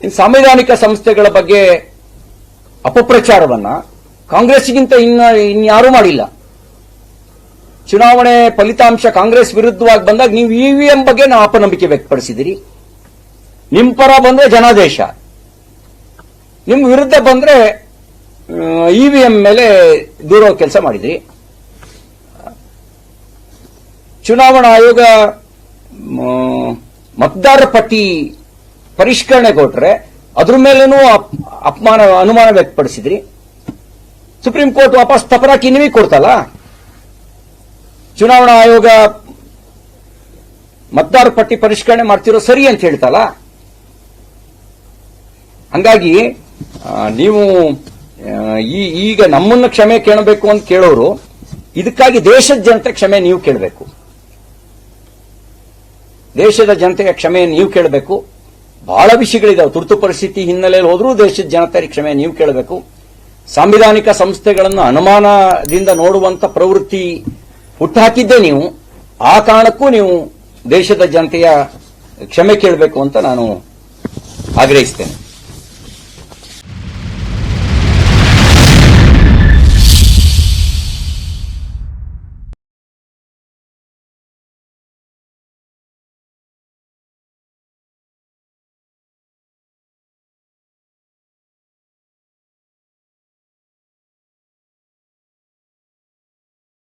ಇನ್ನು ಸಾಂವಿಧಾನಿಕ ಸಂಸ್ಥೆಗಳ ಬಗ್ಗೆ ಅಪಪ್ರಚಾರವನ್ನ ಕಾಂಗ್ರೆಸ್ಗಿಂತ ಇನ್ನ ಇನ್ಯಾರೂ ಮಾಡಿಲ್ಲ. ಚುನಾವಣೆ ಫಲಿತಾಂಶ ಕಾಂಗ್ರೆಸ್ ವಿರುದ್ಧವಾಗಿ ಬಂದಾಗ ನೀವು ಇವಿಎಂ ಬಗ್ಗೆ ನಾವು ಅಪನಂಬಿಕೆ ವ್ಯಕ್ತಪಡಿಸಿದಿರಿ. ನಿಮ್ ಪರ ಬಂದ್ರೆ ಜನಾದೇಶ. ನಿಮ್ ವಿರುದ್ಧ ಬಂದ್ರೆ ಇವಿಎಂ ಮೇಲೆ ದೂರ ಕೆಲಸ ಮಾಡಿದ್ರಿ. ಚುನಾವಣಾ ಆಯೋಗ ಮತದಾರ ಪಟ್ಟಿ ಪರಿಷ್ಕರಣೆ ಕೊಟ್ರೆ ಅದ್ರ ಮೇಲೇನೂ ಅಪಮಾನ, ಅನುಮಾನ ವ್ಯಕ್ತಪಡಿಸಿದ್ರಿ? ಸುಪ್ರೀಂ ಕೋರ್ಟ್ ವಾಪಸ್ ತಪರಾಕಿ ನಿಮಗೆ ಕೊಡ್ತಲ್ಲ? ಚುನಾವಣಾ ಆಯೋಗ ಮತದಾರ ಪಟ್ಟಿ ಪರಿಷ್ಕರಣೆ ಮಾಡ್ತಿರೋ ಸರಿ ಅಂತ ಹೇಳ್ತಲ್ಲ? ಹಂಗಾಗಿ ನೀವು ಈಗ ನಮ್ಮನ್ನ ಕ್ಷಮೆ ಕೇಳಬೇಕು ಅಂತ ಕೇಳೋರು, ಇದಕ್ಕಾಗಿ ದೇಶದ ಜನತೆ ಕ್ಷಮೆ ನೀವು ಕೇಳಬೇಕು. ದೇಶದ ಜನತೆಗೆ ಕ್ಷಮೆ ನೀವು ಕೇಳಬೇಕು. ಬಹಳ ವಿಷಯಗಳಿದಾವೆ. ತುರ್ತು ಪರಿಸ್ಥಿತಿ ಹಿನ್ನೆಲೆಯಲ್ಲಿ ಹೋದರೂ ದೇಶದ ಜನತೆ ಕ್ಷಮೆ ನೀವು ಕೇಳಬೇಕು. ಸಾಂವಿಧಾನಿಕ ಸಂಸ್ಥೆಗಳನ್ನು ಅನುಮಾನದಿಂದ ನೋಡುವಂತ ಪ್ರವೃತ್ತಿ ಹುಟ್ಟುಹಾಕಿದ್ದೇ ನೀವು. ಆ ಕಾರಣಕ್ಕೂ ನೀವು ದೇಶದ ಜನತೆಯ ಕ್ಷಮೆ ಕೇಳಬೇಕು ಅಂತ ನಾನು ಆಗ್ರಹಿಸ್ತೇನೆ.